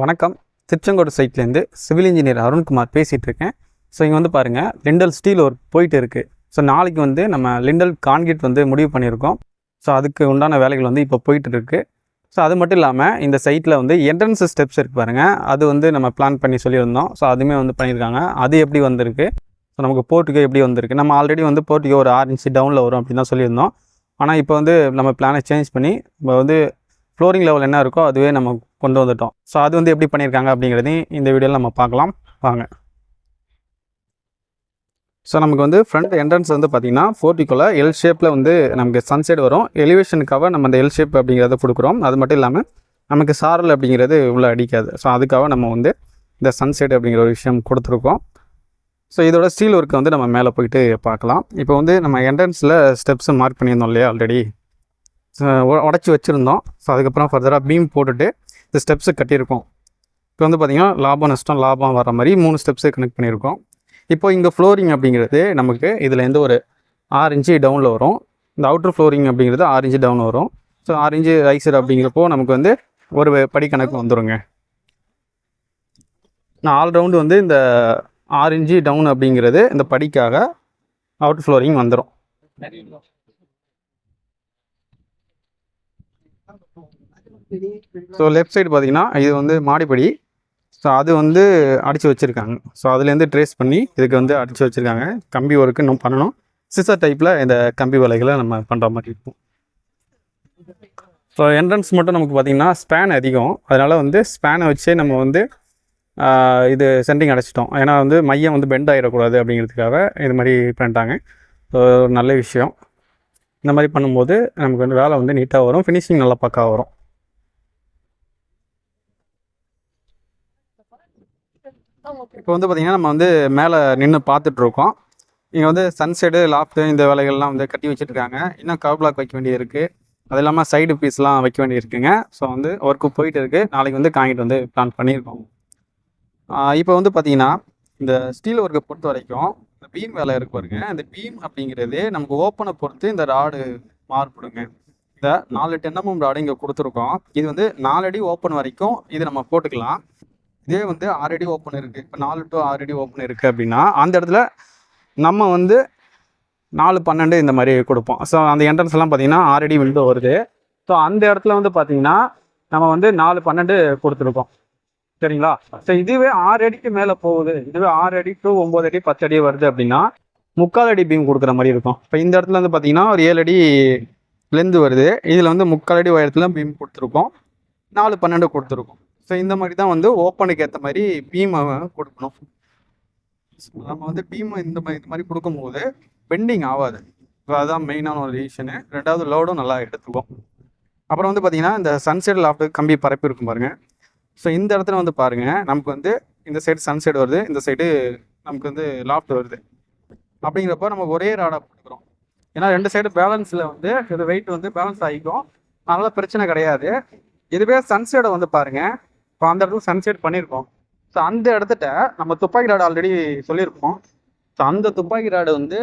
வணக்கம். திருச்செங்கோடு சைட்லேருந்து civil engineer Arunkumar பேசிகிட்டு இருக்கேன் ஸோ இங்கே வந்து பாருங்கள் லிண்டல் ஸ்டீல் ஒர்க் போயிட்டு இருக்குது ஸோ நாளைக்கு வந்து நம்ம லிண்டல் கான்கிரீட் வந்து முடிவு பண்ணியிருக்கோம். ஸோ அதுக்கு உண்டான வேலைகள் வந்து இப்போ போயிட்டு இருக்கு ஸோ அது மட்டும் இல்லாமல் இந்த சைட்டில் வந்து என்ட்ரன்ஸ் ஸ்டெப்ஸ் இருக்கு பாருங்கள் அது வந்து நம்ம பிளான் பண்ணி சொல்லியிருந்தோம். ஸோ அதுவுமே வந்து பண்ணியிருக்காங்க. அது எப்படி வந்திருக்கு? ஸோ நமக்கு போர்ட்டுக்கு எப்படி வந்திருக்கு? நம்ம ஆல்ரெடி வந்து போர்ட்டுக்கு ஒரு ஆறு இன்ச்சு டவுனில் வரும் அப்படின்னு தான் சொல்லியிருந்தோம். ஆனால் இப்போ வந்து நம்ம பிளானை சேஞ்ச் பண்ணி நம்ம வந்து ஃப்ளோரிங் லெவல் என்ன இருக்கோ அதுவே நம்ம கொண்டு வந்துட்டோம். ஸோ அது வந்து எப்படி பண்ணியிருக்காங்க அப்படிங்கிறதையும் இந்த வீடியோவில் நம்ம பார்க்கலாம். வாங்க. ஸோ நமக்கு வந்து ஃப்ரண்ட் என்ட்ரன்ஸ் வந்து பார்த்திங்கன்னா ஃபோர்ட்டிக்குள்ளே எல் ஷேப்பில் வந்து நமக்கு சன்செட் வரும். எலிவேஷனுக்காக நம்ம அந்த எல் ஷேப் அப்படிங்கிறத கொடுக்குறோம். அது மட்டும் இல்லாமல் நமக்கு சாரல் அப்படிங்கிறது உள்ளே அடிக்காது. ஸோ அதுக்காக நம்ம வந்து இந்த சன்செட் அப்படிங்கிற ஒரு விஷயம் கொடுத்துருக்கோம். ஸோ இதோட ஸ்டீல் ஒர்க்கை வந்து நம்ம மேலே போயிட்டு பார்க்கலாம். இப்போ வந்து நம்ம என்ட்ரன்ஸில் ஸ்டெப்ஸு மார்க் பண்ணியிருந்தோம் இல்லையா ஆல்ரெடி உடச்சி வச்சுருந்தோம். ஸோ அதுக்கப்புறம் ஃபர்தராக பீம் போட்டுட்டு இந்த ஸ்டெப்ஸு கட்டியிருக்கோம். இப்போ வந்து பார்த்திங்கன்னா லாபம் நஷ்டம் லாபம் வர மாதிரி மூணு ஸ்டெப்ஸு கனெக்ட் பண்ணியிருக்கோம். இப்போ இங்கே ஃப்ளோரிங் அப்படிங்கிறது நமக்கு இதில் எந்த ஒரு ஆறு இன்ச்சு டவுனில் வரும். இந்த அவுட்ரு ஃப்ளோரிங் அப்படிங்கிறது ஆறு இன்ச்சு டவுன் வரும். ஸோ ஆறு இன்ச்சு ரைசர் அப்படிங்கிறப்போ நமக்கு வந்து ஒரு படி கணக்கு வந்துருங்க. நான் ஆல்ரவுண்டு வந்து இந்த ஆறு இன்ச்சு டவுன் அப்படிங்கிறது இந்த படிக்காக அவுட் ஃப்ளோரிங் வந்துடும் ஸோ லெஃப்ட் சைடு பார்த்தீங்கன்னா இது வந்து மாடிப்படி. ஸோ அது வந்து அடித்து வச்சுருக்காங்க. ஸோ அதுலேருந்து ட்ரேஸ் பண்ணி இதுக்கு வந்து அடித்து வச்சுருக்காங்க. கம்பி ஒர்க்கு இன்னும் பண்ணணும். சிசர் டைப்பில் இந்த கம்பி வலைகளை நம்ம பண்ணுற மாதிரி இருக்கும். ஸோ என்ட்ரன்ஸ் மட்டும் நமக்கு பார்த்திங்கன்னா ஸ்பேன் அதிகம். அதனால் வந்து ஸ்பேனை வச்சே நம்ம வந்து இது சென்டிங் அடைச்சிட்டோம். ஏன்னா வந்து மையம் வந்து பெண்ட் ஆகிடக்கூடாது அப்படிங்கிறதுக்காக இது மாதிரி பண்ணிட்டாங்க. ஸோ நல்ல விஷயம். இந்த மாதிரி பண்ணும்போது நமக்கு வந்து வேலை வந்து நீட்டாக வரும். ஃபினிஷிங் நல்லா பக்காக வரும். இப்போ வந்து பார்த்திங்கன்னா நம்ம வந்து மேலே நின்று பார்த்துட்ருக்கோம். இங்கே வந்து சன்செட்டு லாஃப்ட்டு இந்த வேலைகள்லாம் வந்து கட்டி வச்சுருக்காங்க. இன்னும் கவர் பிளாக் வைக்க வேண்டியது இருக்குது அது இல்லாமல் சைடு பீஸ்லாம் வைக்க வேண்டியிருக்குங்க. ஸோ வந்து ஒர்க்கு போயிட்டு இருக்குது நாளைக்கு வந்து காங்கிட்டு வந்து பிளான் பண்ணியிருக்கோம். இப்போ வந்து பார்த்திங்கன்னா இந்த ஸ்டீல் ஒர்க்கை பொறுத்த வரைக்கும் இந்த பீம் வேலை இருக்கு பாருங்க. இந்த பீம் அப்படிங்கிறது நமக்கு ஓப்பனை பொறுத்து இந்த ராடு மாறுபடுங்க. இந்த நாலு டென்னமும் ராடு இங்கே கொடுத்துருக்கோம். இது வந்து நாலு அடி ஓப்பன் வரைக்கும் இது நம்ம போட்டுக்கலாம். இதே வந்து ஆல்ரெடி ஓப்பன் இருக்குது இப்போ நாலு டு ஆல்ரெடி ஓப்பன் இருக்குது அப்படின்னா அந்த இடத்துல நம்ம வந்து நாலு பன்னெண்டு இந்த மாதிரி கொடுப்போம். ஸோ அந்த என்ட்ரன்ஸ்லாம் பார்த்தீங்கன்னா ஆல்ரெடி விண்டோ வருது. ஸோ அந்த இடத்துல வந்து பார்த்தீங்கன்னா நம்ம வந்து நாலு பன்னெண்டு கொடுத்துருக்கோம். சரிங்களா? ஸோ இதுவே ஆறு அடிக்கு மேலே போகுது. இதுவே ஆறு அடி டு ஒம்பது அடி பத்து அடி வருது அப்படின்னா முக்கால் அடி பீம் கொடுக்குற மாதிரி இருக்கும். இப்போ இந்த இடத்துல வந்து பார்த்தீங்கன்னா ஒரு ஏழு அடி லெந்து வருது. இதில் வந்து முக்கால் அடி உயரத்தில் பீம் கொடுத்துருக்கோம். நாலு பன்னெண்டு கொடுத்துருக்கோம். ஸோ இந்த மாதிரி தான் வந்து ஓப்பனுக்கு ஏற்ற மாதிரி பீமை கொடுக்கணும். நம்ம வந்து பீமை இந்த மாதிரி இந்த மாதிரி கொடுக்கும்போது பெண்டிங் ஆகாது. இப்போ அதான் மெயினான ஒரு ரீசனு ரெண்டாவது லோடும் நல்லா எடுத்துக்கும். அப்புறம் வந்து பார்த்தீங்கன்னா இந்த சன்செட் லாஃப்ட் கம்பி பரப்பி இருக்கும் பாருங்கள் ஸோ இந்த இடத்துல வந்து பாருங்கள் நமக்கு வந்து இந்த சைடு சன்செட் வருது இந்த சைடு நமக்கு வந்து லாஃப்ட் வருது. அப்படிங்கிறப்போ நம்ம ஒரே ராடாக போட்டுக்கிறோம். ஏன்னா ரெண்டு சைடு பேலன்ஸில் வந்து இது வெயிட் வந்து பேலன்ஸ் ஆகிக்கும். அதனால் பிரச்சனை கிடையாது. இதுவே சன்செட்டை வந்து பாருங்கள் இப்போ அந்த இடத்துல சன்செட் பண்ணியிருக்கோம். ஸோ அந்த இடத்துட்ட நம்ம துப்பாக்கி ராடு ஆல்ரெடி சொல்லியிருப்போம் ஸோ அந்த துப்பாக்கி ராடு வந்து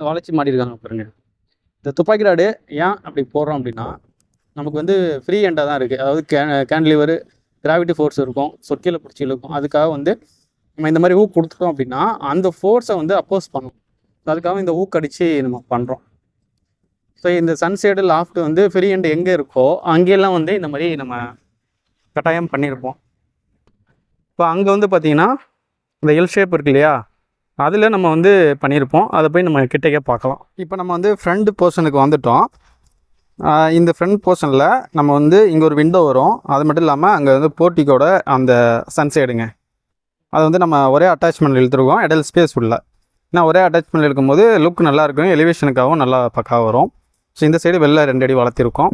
வளைச்சி மாட்டியிருக்காங்க பாருங்க. இந்த துப்பாக்கி ராடு ஏன் அப்படி போடுறோம் அப்படின்னா நமக்கு வந்து ஃப்ரீ ஹேண்டாக தான் இருக்குது அதாவது கே கேன்லிவர் கிராவிட்டி ஃபோர்ஸ் இருக்கும். சொற்கையில் பிடிச்சி இருக்கும் அதுக்காக வந்து நம்ம இந்த மாதிரி ஊக் கொடுத்துட்டோம் அப்படின்னா அந்த ஃபோர்ஸை வந்து அப்போஸ் பண்ணும். அதுக்காக இந்த ஊக் அடித்து நம்ம பண்ணுறோம் ஸோ இந்த சன்சைடு லாஃப்ட் வந்து ஃப்ரீ ஹேண்ட் எங்கே இருக்கோ அங்கெல்லாம் வந்து இந்த மாதிரி நம்ம கட்டாயம் பண்ணியிருப்போம் இப்போ அங்கே வந்து பார்த்தீங்கன்னா இந்த எல் ஷேப் இருக்கு இல்லையா? அதில் நம்ம வந்து பண்ணியிருப்போம் அதை போய் நம்ம கிட்டக்கே பார்க்கலாம். இப்போ நம்ம வந்து ஃப்ரண்ட் போர்ஷனுக்கு வந்துட்டோம். இந்த ஃப்ரண்ட் போர்ஷனில் நம்ம வந்து இங்கே ஒரு விண்டோ வரும். அது மட்டும் இல்லாமல் அங்கே வந்து போர்ட்டிக்கோட அந்த சன்சைடுங்க அது வந்து நம்ம ஒரே அட்டாச்மெண்ட் இழுத்துருக்கோம். இடையில ஸ்பேஸ் உள்ள ஏன்னா ஒரே அட்டாச்மெண்ட் இருக்கும்போது லுக் நல்லாயிருக்கும் எலிவேஷனுக்காகவும் நல்லா பக்காவாக வரும். ஸோ இந்த சைடு வெளில ரெண்டு அடி வளர்த்திருக்கோம்.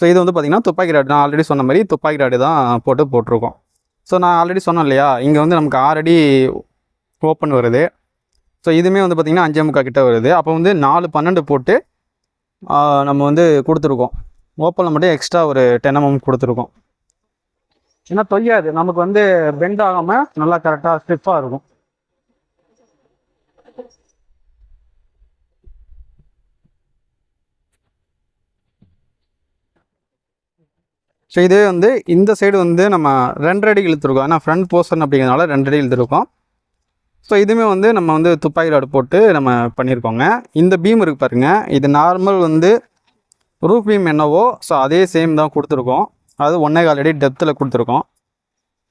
ஸோ இது வந்து பார்த்திங்கன்னா துப்பாக்கி ராடு. நான் ஆல்ரெடி சொன்ன மாதிரி துப்பாக்கி ராடு தான் போட்டு போட்டிருக்கோம். ஸோ நான் ஆல்ரெடி சொன்னேன் இல்லையா? இங்கே வந்து நமக்கு ஆறடி ஓப்பன் வருது. ஸோ இதுவுமே வந்து பார்த்திங்கன்னா அஞ்சே முக்கால் கிட்ட வருது. அப்போ வந்து நாலு பன்னெண்டு போட்டு நம்ம வந்து கொடுத்துருக்கோம். ஓப்பனில் மட்டும் எக்ஸ்ட்ரா ஒரு டென் எம்எம் கொடுத்துருக்கோம். ஏன்னா தொய்யாது. நமக்கு வந்து பெண்ட் ஆகாமல் நல்லா கரெக்டாக ஸ்டிஃபாக இருக்கும். ஸோ இதே வந்து இந்த சைடு வந்து நம்ம ரெண்டு அடி இழுத்துருக்கோம். ஏன்னா ஃப்ரண்ட் போர்ஷன் அப்படிங்கிறதுனால ரெண்டு அடி இழுத்துருக்கோம். ஸோ இதுவுமே வந்து நம்ம வந்து துப்பாக்கி ராடு போட்டு நம்ம பண்ணியிருக்கோங்க இந்த பீம் இருக்கு பாருங்கள் இது நார்மல் வந்து ரூஃப் பீம் என்னவோ ஸோ அதே சேம் தான் கொடுத்துருக்கோம். அது ஒன்றே கால் அடி டெப்த்தில் கொடுத்துருக்கோம்.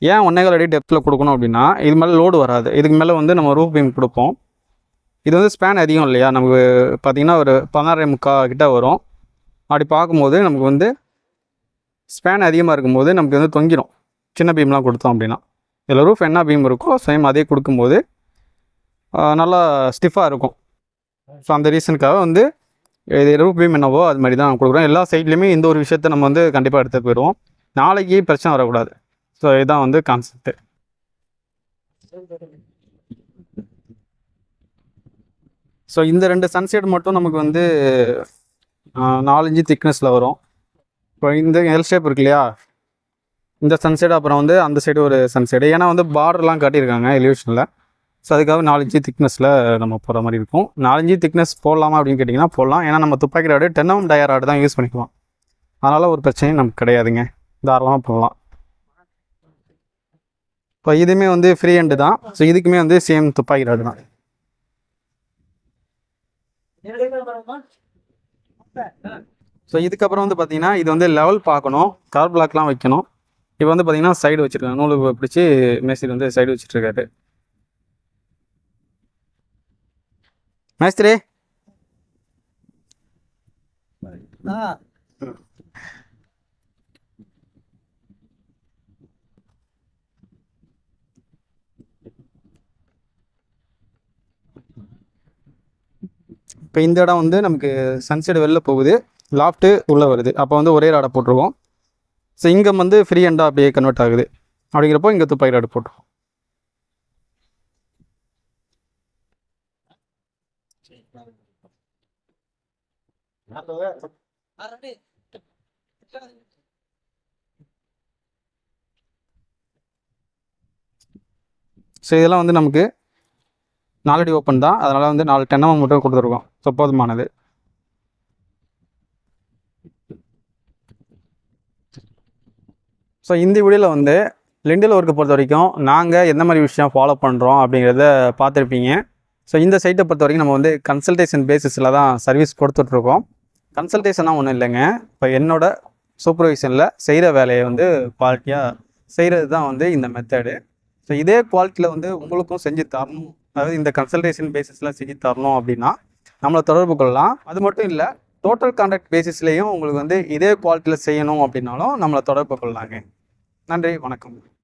ஏன் ஒன்றே கால் அடி டெப்த்தில் கொடுக்கணும் அப்படின்னா இது மேலே லோடு வராது. இதுக்கு மேலே வந்து நம்ம ரூஃப் பீம் கொடுப்போம். இது வந்து ஸ்பேன் அதிகம் இல்லையா? நமக்கு பார்த்திங்கன்னா ஒரு பதினாறே முக்கால் கிட்ட வரும். அப்படி பார்க்கும்போது நமக்கு வந்து ஸ்பேன் அதிகமாக இருக்கும்போது நமக்கு வந்து தொங்கிடும் சின்ன பீம்லாம் கொடுத்தோம் அப்படின்னா. இதில் ரூஃப் என்ன பீம் இருக்கோ சேம் அதே கொடுக்கும்போது நல்லா ஸ்டிஃபாக இருக்கும். ஸோ அந்த ரீசனுக்காக வந்து இது ரூஃப் பீம் என்னவோ அது மாதிரி தான் கொடுக்குறோம். எல்லா சைட்லேயுமே இந்த ஒரு விஷயத்தை நம்ம வந்து கண்டிப்பாக எடுத்து போயிடுவோம். நாளைக்கு பிரச்சனை வரக்கூடாது. ஸோ இதுதான் வந்து கான்செப்ட்டு ஸோ இந்த ரெண்டு சன்செட் மட்டும் நமக்கு வந்து நாலஞ்சு திக்னஸில் வரும். இப்போ இந்த எல் ஷேப் இருக்கு இல்லையா இந்த சன்செட் அப்புறம் வந்து அந்த சைடு ஒரு சன்செட் ஏன்னா வந்து பார்டர்லாம் காட்டியிருக்காங்க எலிவேஷனில் ஸோ அதுக்காக நாலஞ்சு திக்னஸில் நம்ம போகிற மாதிரி இருக்கும். நாலஞ்சு திக்னஸ் போடலாமா அப்படின்னு கேட்டிங்கன்னா போடலாம். ஏன்னா நம்ம துப்பாக்கி rod ten M tyre rod தான் யூஸ் பண்ணிக்கலாம். அதனால் ஒரு பிரச்சனையும் நமக்கு கிடையாதுங்க. தாராளமாக போடலாம். இப்போ இதுவுமே வந்து ஃப்ரீ ஹேண்டு தான். ஸோ இதுக்குமே வந்து சேம் துப்பாக்கி ராடு தான். ஸோ இதுக்கப்புறம் வந்து பார்த்தீங்கன்னா இது வந்து லெவல் பார்க்கணும். கார் பிளாக்லாம் வைக்கணும். இப்போ வந்து பார்த்தீங்கன்னா சைடு வச்சுருக்காங்க. நூலு பிடிச்சி மேஸ்திரி வந்து சைடு வச்சுட்ருக்காரு மேஸ்திரி? இப்போ இந்த இடம் வந்து நமக்கு சன்செட் வெளில போகுது. லாஃப்ட்டு உள்ளே வருது. அப்போ வந்து ஒரே ராடை போட்டிருக்கோம். ஸோ இங்கே வந்து ஃப்ரீ ஹேண்டாக அப்படியே கன்வெர்ட் ஆகுது. அப்படிங்கிறப்போ இங்கே துப்பாக்கி ராடு போட்டிருக்கோம். ஸோ இதெல்லாம் வந்து நமக்கு நாலடி ஓப்பன் தான். அதனால் வந்து நாலு டென்னமாக மட்டும் கொடுத்துருக்கோம். ஸோ போதுமானது. ஸோ இந்த வீடியோவில் வந்து லிண்டில் ஒர்க்கை பொறுத்த வரைக்கும் நாங்கள் எந்த மாதிரி விஷயம் ஃபாலோ பண்ணுறோம் அப்படிங்கிறத பார்த்துருப்பீங்க. ஸோ இந்த சைட்டை பொறுத்த வரைக்கும் நம்ம வந்து கன்சல்டேஷன் பேசிஸில் தான் சர்வீஸ் கொடுத்துட்ருக்கோம். கன்சல்டேஷனாக ஒன்றும் இல்லைங்க. இப்போ என்னோட சூப்பர்விஷனில் செய்கிற வேலையை வந்து குவாலிட்டியாக செய்கிறது தான் வந்து இந்த மெத்தடு ஸோ இதே குவாலிட்டியில் வந்து உங்களுக்கும் செஞ்சு தரணும். அதாவது இந்த கன்சல்டேஷன் பேசிஸில் செஞ்சு தரணும் அப்படின்னா நம்மளை தொடர்பு கொள்ளலாம். அது மட்டும் இல்லை டோட்டல் கான்ட்ராக்ட் பேசிஸ்லேயும் உங்களுக்கு வந்து இதே குவாலிட்டியில் செய்யணும் அப்படின்னாலும் நம்மளை தொடர்பு கொள்ளலாங்க. நன்றி வணக்கம்.